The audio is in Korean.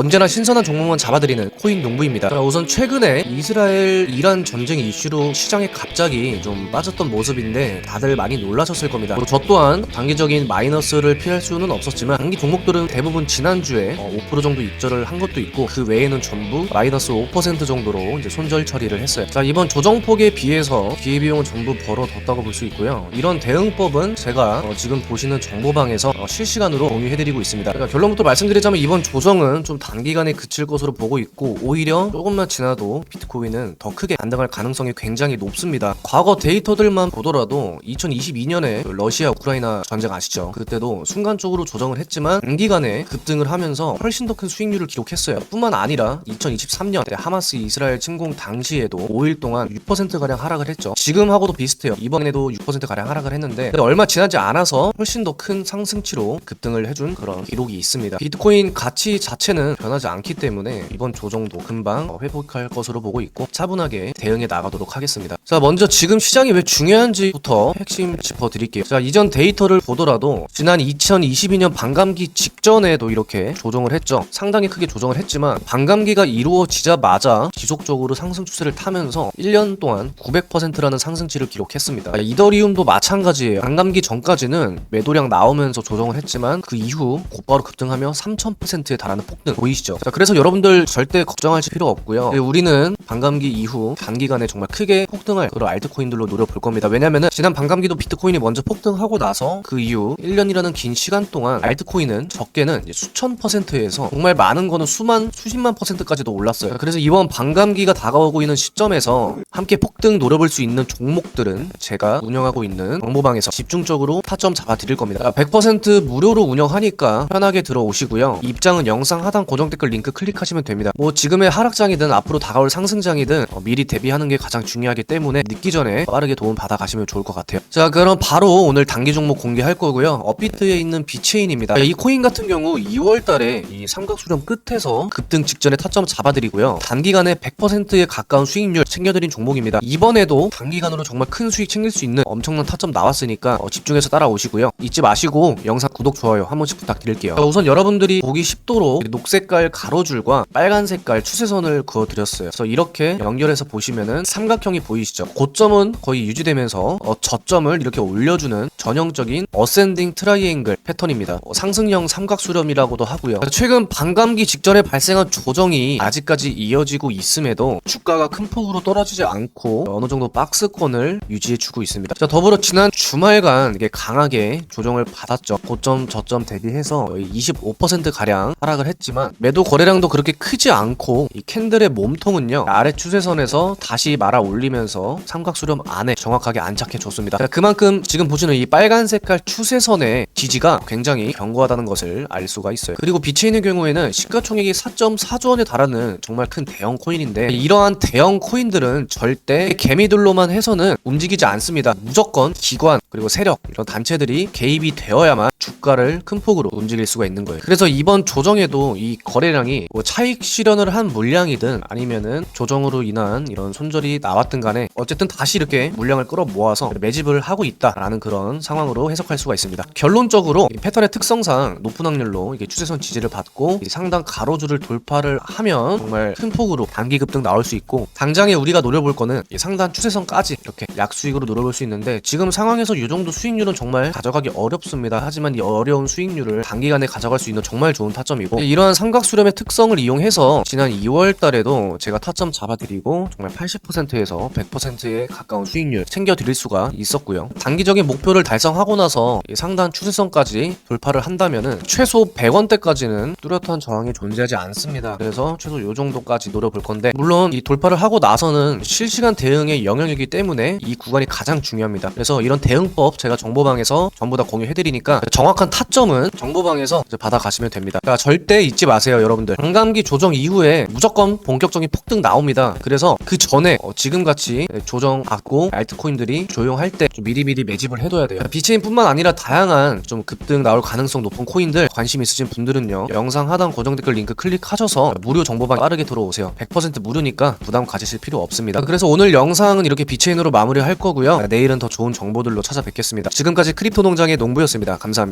언제나 신선한 종목만 잡아드리는 코인 농부입니다. 자, 우선 최근에 이스라엘 이란 전쟁 이슈로 시장에 갑자기 좀 빠졌던 모습인데 다들 많이 놀라셨을 겁니다. 그리고 저 또한 단기적인 마이너스를 피할 수는 없었지만 단기 종목들은 대부분 지난주에 어, 5% 정도 입절을 한 것도 있고 그 외에는 전부 마이너스 5% 정도로 이제 손절 처리를 했어요. 자 이번 조정폭에 비해서 기회비용은 전부 벌어뒀다고 볼 수 있고요. 이런 대응법은 제가 어, 지금 보시는 정보방에서 어, 실시간으로 공유해드리고 있습니다. 그러니까 결론부터 말씀드리자면 이번 조정은 좀 단기간에 그칠 것으로 보고 있고 오히려 조금만 지나도 비트코인은 더 크게 반등할 가능성이 굉장히 높습니다. 과거 데이터들만 보더라도 2022년에 러시아 우크라이나 전쟁 아시죠? 그때도 순간적으로 조정을 했지만 단기간에 급등을 하면서 훨씬 더 큰 수익률을 기록했어요. 뿐만 아니라 2023년 때 하마스 이스라엘 침공 당시에도 5일 동안 6% 가량 하락을 했죠. 지금하고도 비슷해요. 이번에도 6% 가량 하락을 했는데 얼마 지나지 않아서 훨씬 더 큰 상승치로 급등을 해준 그런 기록이 있습니다. 비트코인 가치 자체는 변하지 않기 때문에 이번 조정도 금방 어, 회복할 것으로 보고 있고 차분하게 대응해 나가도록 하겠습니다. 자 먼저 지금 시장이 왜 중요한지부터 핵심 짚어 드릴게요. 자 이전 데이터를 보더라도 지난 2022년 반감기 직전에도 이렇게 조정을 했죠. 상당히 크게 조정을 했지만 반감기가 이루어지자마자 지속적으로 상승 추세를 타면서 1년 동안 900%라는 상승치를 기록했습니다. 이더리움도 마찬가지예요. 반감기 전까지는 매도량 나오면서 조정을 했지만 그 이후 곧바로 급등하며 3000%에 달하는 폭등 보이시죠? 자, 그래서 여러분들 절대 걱정하실 필요 없고요. 네, 우리는 반감기 이후 단기간에 정말 크게 폭등할 그런 알트코인들로 노려볼 겁니다. 왜냐면은 지난 반감기도 비트코인이 먼저 폭등하고 나서 그 이후 1년이라는 긴 시간 동안 알트코인은 적게는 수천 퍼센트에서 정말 많은 거는 수만 수십만 퍼센트까지도 올랐어요. 그래서 이번 반감기가 다가오고 있는 시점에서 함께 폭등 노려볼 수 있는 종목들은 제가 운영하고 있는 정보방에서 집중적으로 타점 잡아 드릴 겁니다. 100% 무료로 운영하니까 편하게 들어오시고요. 입장은 영상 하단 고정 댓글 링크 클릭하시면 됩니다. 뭐 지금의 하락장이든 앞으로 다가올 상승장이든 어, 미리 대비하는 게 가장 중요하기 때문에 늦기 전에 빠르게 도움 받아 가시면 좋을 것 같아요. 자, 그럼 바로 오늘 단기 종목 공개할 거고요. 업비트에 있는 비체인입니다. 이 코인 같은 경우 2월 달에 이 삼각수렴 끝에서 급등 직전에 타점 잡아드리고요. 단기간에 100%에 가까운 수익률 챙겨드린 종목입니다. 이번에도 단기간으로 정말 큰 수익 챙길 수 있는 엄청난 타점 나왔으니까 어, 집중해서 따라오시고요. 잊지 마시고 영상 구독, 좋아요 한 번씩 부탁드릴게요. 자, 우선 여러분들이 보기 쉽도록 녹색 깔 가로줄과 빨간 색깔 추세선을 그어드렸어요. 그래서 이렇게 연결해서 보시면은 삼각형이 보이시죠? 고점은 거의 유지되면서 어, 저점을 이렇게 올려주는 전형적인 어센딩 트라이앵글 패턴입니다. 어, 상승형 삼각수렴이라고도 하고요. 최근 반감기 직전에 발생한 조정이 아직까지 이어지고 있음에도 주가가 큰 폭으로 떨어지지 않고 어느 정도 박스권을 유지해주고 있습니다. 자, 더불어 지난 주말간 이게 강하게 조정을 받았죠. 고점 저점 대비해서 거의 25% 가량 하락을 했지만 매도 거래량도 그렇게 크지 않고 이 캔들의 몸통은요 아래 추세선에서 다시 말아 올리면서 삼각수렴 안에 정확하게 안착해 줬습니다. 자, 그만큼 지금 보시는 이 빨간 색깔 추세선의 지지가 굉장히 견고하다는 것을 알 수가 있어요. 그리고 비체인의 경우에는 시가총액이 4.4조 원에 달하는 정말 큰 대형 코인인데 이러한 대형 코인들은 절대 개미들로만 해서는 움직이지 않습니다. 무조건 기관 그리고 세력 이런 단체들이 개입이 되어야만 주가를 큰 폭으로 움직일 수가 있는 거예요. 그래서 이번 조정에도 이 거래량이 뭐 차익 실현을 한 물량이든 아니면은 조정으로 인한 이런 손절이 나왔든 간에 어쨌든 다시 이렇게 물량을 끌어 모아서 매집을 하고 있다라는 그런 상황으로 해석할 수가 있습니다. 결론적으로 이 패턴의 특성상 높은 확률로 이게 추세선 지지를 받고 이 상단 가로줄을 돌파를 하면 정말 큰 폭으로 단기 급등 나올 수 있고 당장에 우리가 노려볼 거는 이 상단 추세선까지 이렇게 약수익으로 노려볼 수 있는데 지금 상황에서 이 정도 수익률은 정말 가져가기 어렵습니다. 하지만 이 어 려운 수익률을 단기간에 가져갈 수 있는 정말 좋은 타점이고 이러한 삼각수렴의 특성을 이용해서 지난 2월 달에도 제가 타점 잡아드리고 정말 80%에서 100%에 가까운 수익률 챙겨드릴 수가 있었고요. 단기적인 목표를 달성하고 나서 이 상단 추세선까지 돌파를 한다면은 최소 100원대까지는 뚜렷한 저항이 존재하지 않습니다. 그래서 최소 요 정도까지 노려볼 건데 물론 이 돌파를 하고 나서는 실시간 대응의 영역이기 때문에 이 구간이 가장 중요합니다. 그래서 이런 대응법 제가 정보방에서 전부 다 공유해드리니까 정확 한 타점은 정보방에서 받아가시면 됩니다. 그러니까 절대 잊지 마세요, 여러분들. 반감기 조정 이후에 무조건 본격적인 폭등 나옵니다. 그래서 그 전에 어, 지금같이 조정 받고 알트코인들이 조용할 때좀 미리미리 매집을 해둬야 돼요. 비체인뿐만 아니라 다양한 좀 급등 나올 가능성 높은 코인들 관심 있으신 분들은요. 영상 하단 고정 댓글 링크 클릭하셔서 무료 정보방 빠르게 들어오세요. 100% 무료니까 부담 가지실 필요 없습니다. 그래서 오늘 영상은 이렇게 비체인으로 마무리할 거고요. 내일은 더 좋은 정보들로 찾아뵙겠습니다. 지금까지 크립토 농장의 농부였습니다. 감사합니다.